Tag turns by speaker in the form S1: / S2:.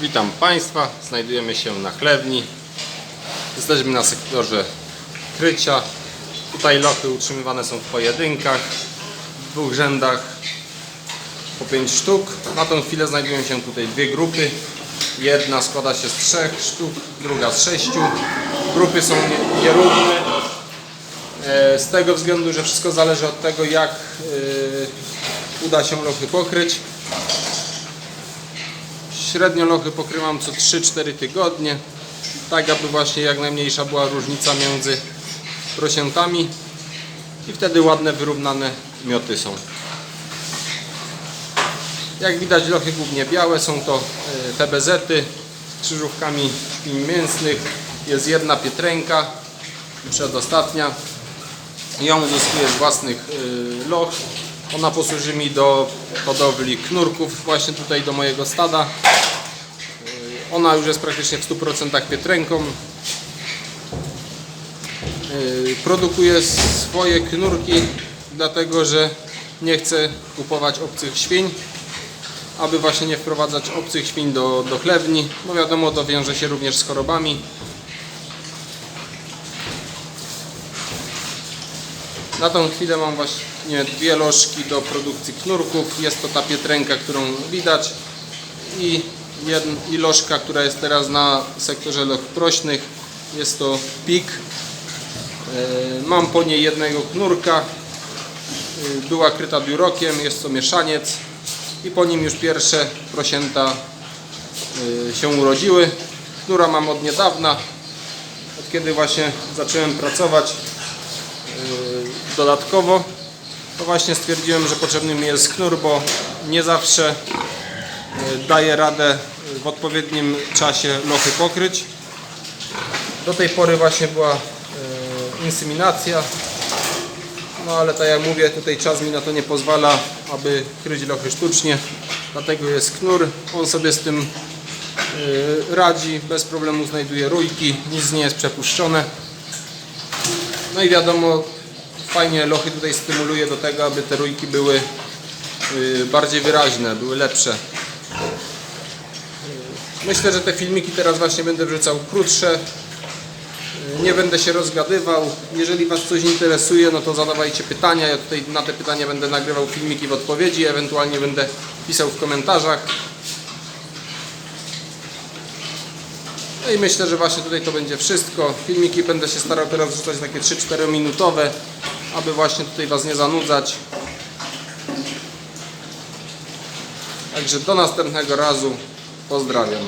S1: Witam Państwa, znajdujemy się na chlewni. Jesteśmy na sektorze krycia. Tutaj lochy utrzymywane są w pojedynkach, w dwóch rzędach po 5 sztuk. Na tą chwilę znajdują się tutaj dwie grupy. Jedna składa się z trzech sztuk, druga z sześciu. Grupy są nie- nierówne. E, Z tego względu, że wszystko zależy od tego, jak e, uda się lochy pokryć. Średnio lochy pokrywam co 3-4 tygodnie, tak aby właśnie jak najmniejsza była różnica między prosiętami i wtedy ładne, wyrównane mioty są. Jak widać lochy głównie białe, są to e, TBZ-y z krzyżówkami mięsnych. Jest jedna pietręka, przedostatnia. Ją uzyskuję z własnych y, loch. Ona posłuży mi do hodowli knurków właśnie tutaj do mojego stada. Y, Ona już jest praktycznie w 100% pietręką. Y, Produkuję swoje knurki, dlatego że nie chcę kupować obcych świń, aby właśnie nie wprowadzać obcych świń do, do chlewni, bo wiadomo to wiąże się również z chorobami. Na tą chwilę mam właśnie dwie lożki do produkcji knurków. Jest to ta pietręka, którą widać i, jed, i lożka, która jest teraz na sektorze loch prośnych. Jest to pik. E, Mam po niej jednego knurka. E, Była kryta biurokiem, jest to mieszaniec i po nim już pierwsze prosięta e, się urodziły. Knura mam od niedawna, od kiedy właśnie zacząłem pracować dodatkowo to właśnie stwierdziłem, że potrzebny mi jest knur, bo nie zawsze yy, daje radę w odpowiednim czasie lochy pokryć. Do tej pory właśnie była yy, inseminacja, no ale tak jak mówię, tutaj czas mi na to nie pozwala, aby kryć lochy sztucznie, dlatego jest knur, on sobie z tym radzi, bez problemu znajduje rójki, nic nie jest przepuszczone. No i wiadomo, fajnie lochy tutaj stymuluje do tego, aby te rójki były y, bardziej wyraźne, były lepsze. Myślę, że te filmiki teraz właśnie będę wrzucał krótsze. Y, Nie będę się rozgadywał. Jeżeli Was coś interesuje, no to zadawajcie pytania. Ja tutaj na te pytania będę nagrywał filmiki w odpowiedzi, ewentualnie będę pisał w komentarzach. No i myślę, że właśnie tutaj to będzie wszystko. Filmiki będę się starał teraz wrzucać takie 3-4 minutowe, aby właśnie tutaj Was nie zanudzać. Także do następnego razu. Pozdrawiam.